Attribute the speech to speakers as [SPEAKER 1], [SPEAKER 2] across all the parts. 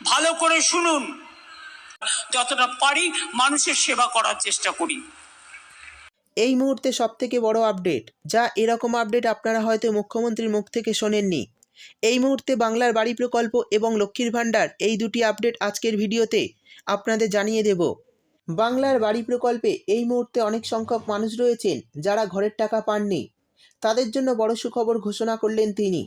[SPEAKER 1] ভালো করে শুনুন। যতটা পারি মানুষের সেবা করার চেষ্টা করি।
[SPEAKER 2] এই মুহূর্তে সবথেকে বড় আপডেট, যা এরকম আপডেট আপনারা হয়তো মুখ্যমন্ত্রীর মুখ থেকে শোনেননি। এই মুহূর্তে বাংলার বাড়ি প্রকল্প এবং লক্ষ্মীর ভাণ্ডার এই দুটি আপডেট আজকের ভিডিওতে আপনাদের জানিয়ে দেব। বাংলার বাড়ি প্রকল্পে এই মুহূর্তে অনেক সংখ্যক মানুষ রয়েছেন যারা ঘরের টাকা পাননি। তাদের জন্য বড় সুখবর ঘোষণা করলেন তিনি।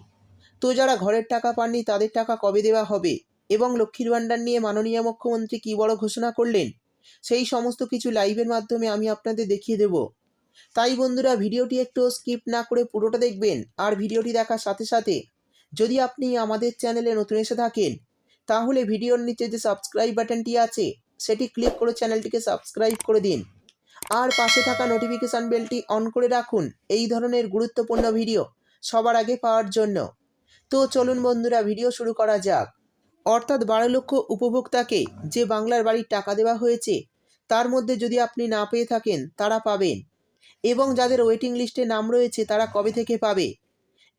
[SPEAKER 2] তো যারা ঘরের টাকা পাননি, তাদের টাকা কবে দেওয়া হবে? এবং লক্ষ্মীর ভাণ্ডার নিয়ে মাননীয় মুখ্যমন্ত্রী কী বড় ঘোষণা করলেন? সেই সমস্ত কিছু লাইভের মাধ্যমে আমি আপনাদের দেখিয়ে দেব। তাই বন্ধুরা, ভিডিওটি একটু স্কিপ না করে পুরোটা দেখবেন আর ভিডিওটি দেখার সাথে সাথে যদি আপনি আমাদের চ্যানেলে নতুন এসে থাকেন, তাহলে ভিডিওর নিচে যে সাবস্ক্রাইব বাটনটি আছে, সেটি ক্লিক করে চ্যানেলটিকে সাবস্ক্রাইব করে দিন। আর পাশে থাকা নোটিফিকেশান বেলটি অন করে রাখুন, এই ধরনের গুরুত্বপূর্ণ ভিডিও সবার আগে পাওয়ার জন্য। তো চলুন বন্ধুরা, ভিডিও শুরু করা যাক। অর্থাৎ বারো লক্ষ উপভোক্তাকে যে বাংলার বাড়ির টাকা দেওয়া হয়েছে, তার মধ্যে যদি আপনি না পেয়ে থাকেন, তারা পাবেন। এবং যাদের ওয়েটিং লিস্টে নাম রয়েছে, তারা কবে থেকে পাবে?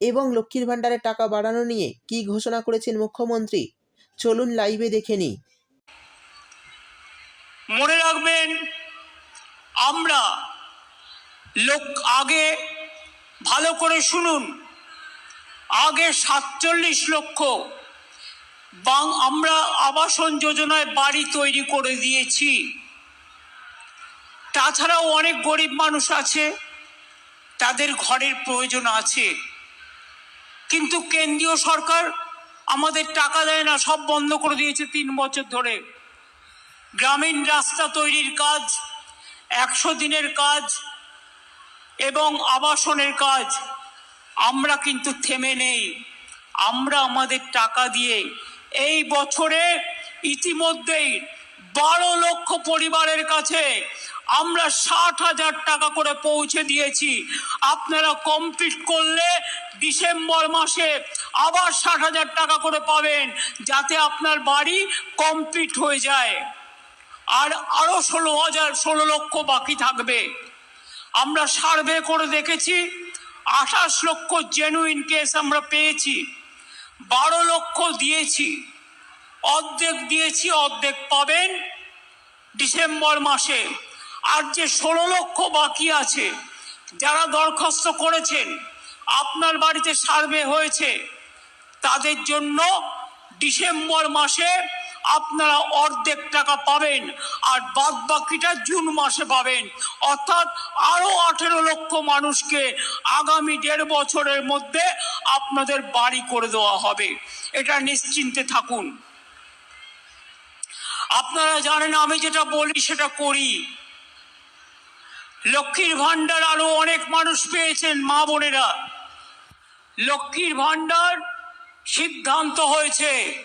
[SPEAKER 2] এবং লক্ষ্মীর ভাণ্ডারের টাকা বাড়ানো নিয়ে কী ঘোষণা করেছেন মুখ্যমন্ত্রী? চলুন লাইভে দেখে নিই।
[SPEAKER 1] মনে রাখবেন, আমরা লোক আগে ভালো করে শুনুন। আগে সাতচল্লিশ লক্ষ বাং, আমরা আবাসন যোজনায় বাড়ি তৈরি করে দিয়েছি। তাছাড়াও অনেক গরিব মানুষ আছে, তাদের ঘরের প্রয়োজন আছে। কিন্তু কেন্দ্রীয় সরকার আমাদের টাকা দেয় না, সব বন্ধ করে দিয়েছে তিন বছর ধরে। গ্রামীণ রাস্তা তৈরির কাজ, একশো দিনের কাজ এবং আবাসনের কাজ, আমরা কিন্তু থেমে নেই। আমরা আমাদের টাকা দিয়ে এই বছরে ইতিমধ্যেই বারো লক্ষ পরিবারের কাছে আমরা ষাট হাজার টাকা করে পৌঁছে দিয়েছি। আপনারা কমপ্লিট করলে ডিসেম্বর মাসে আবার ষাট হাজার টাকা করে পাবেন, যাতে আপনার বাড়ি কমপ্লিট হয়ে যায়। আর আরও ষোলো হাজার, ষোলো লক্ষ বাকি থাকবে। আমরা সার্ভে করে দেখেছি, আঠাশ লক্ষ জেনুইন কেস আমরা পেয়েছি। বারো লক্ষ দিয়েছি। অর্ধেক দিয়েছি, অর্ধেক পাবেন ডিসেম্বর মাসে। আর যে ষোলো লক্ষ বাকি আছে, যারা দরখাস্ত করেছেন, আপনার বাড়িতে সার্ভে হয়েছে, তাদের জন্য ডিসেম্বর মাসে আপনারা অর্ধেক টাকা পাবেন আর বাদ বাকিটা জুন মাসে পাবেন। অর্থাৎ আরও আঠেরো লক্ষ মানুষকে আগামী দেড় বছরের মধ্যে আপনাদের বাড়ি করে দেওয়া হবে। এটা নিশ্চিন্তে থাকুন। আপনারা জানেন, আমি যেটা বলি সেটা করি। লক্ষ্মীর ভাণ্ডার আরও অনেক মানুষ পেয়েছেন, মা বোনেরা। লক্ষ্মীর ভাণ্ডার সিদ্ধান্ত হয়েছে।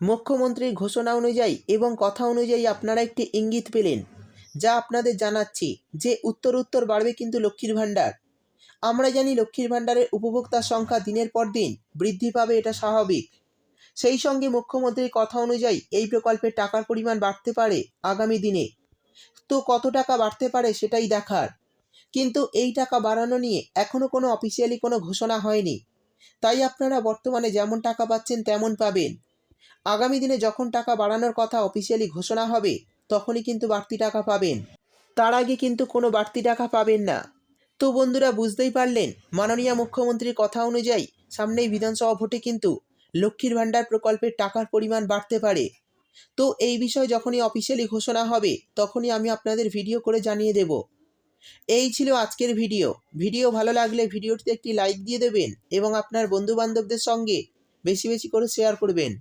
[SPEAKER 2] মুখ্যমন্ত্রীর ঘোষণা অনুযায়ী এবং কথা অনুযায়ী আপনারা একটি ইঙ্গিত পেলেন, যা আপনাদের জানাচ্ছি যে উত্তর উত্তর বাড়বে কিন্তু লক্ষ্মীর ভাণ্ডার। আমরা জানি লক্ষ্মীর ভাণ্ডারের উপভোক্তার সংখ্যা দিনের পর দিন বৃদ্ধি পাবে, এটা স্বাভাবিক। সেই সঙ্গে মুখ্যমন্ত্রীর কথা অনুযায়ী এই প্রকল্পের টাকার পরিমাণ বাড়তে পারে আগামী দিনে। তো কত টাকা বাড়তে পারে সেটাই দেখার। কিন্তু এই টাকা বাড়ানো নিয়ে এখনও কোনো অফিসিয়ালি কোনো ঘোষণা হয়নি। তাই আপনারা বর্তমানে যেমন টাকা পাচ্ছেন তেমন পাবেন। আগামী দিনে যখন টাকা বাড়ানোর কথা অফিসিয়ালি ঘোষণা হবে, তখনই কিন্তু বাড়তি টাকা পাবেন। তার আগে কিন্তু কোনো বাড়তি টাকা পাবেন না। তো বন্ধুরা, বুঝতেই পারলেন, মাননীয় মুখ্যমন্ত্রীর কথা অনুযায়ী সামনেই বিধানসভা ভোটে কিন্তু লক্ষ্মীর ভাণ্ডার প্রকল্পের টাকার পরিমাণ বাড়তে পারে। তো এই বিষয়ে যখনই অফিসিয়ালি ঘোষণা হবে, তখনই আমি আপনাদের ভিডিও করে জানিয়ে দেব। এই ছিল আজকের ভিডিও ভিডিও ভালো লাগলে ভিডিওটিতে একটি লাইক দিয়ে দেবেন এবং আপনার বন্ধু বান্ধবদের সঙ্গে বেশি বেশি করে শেয়ার করবেন।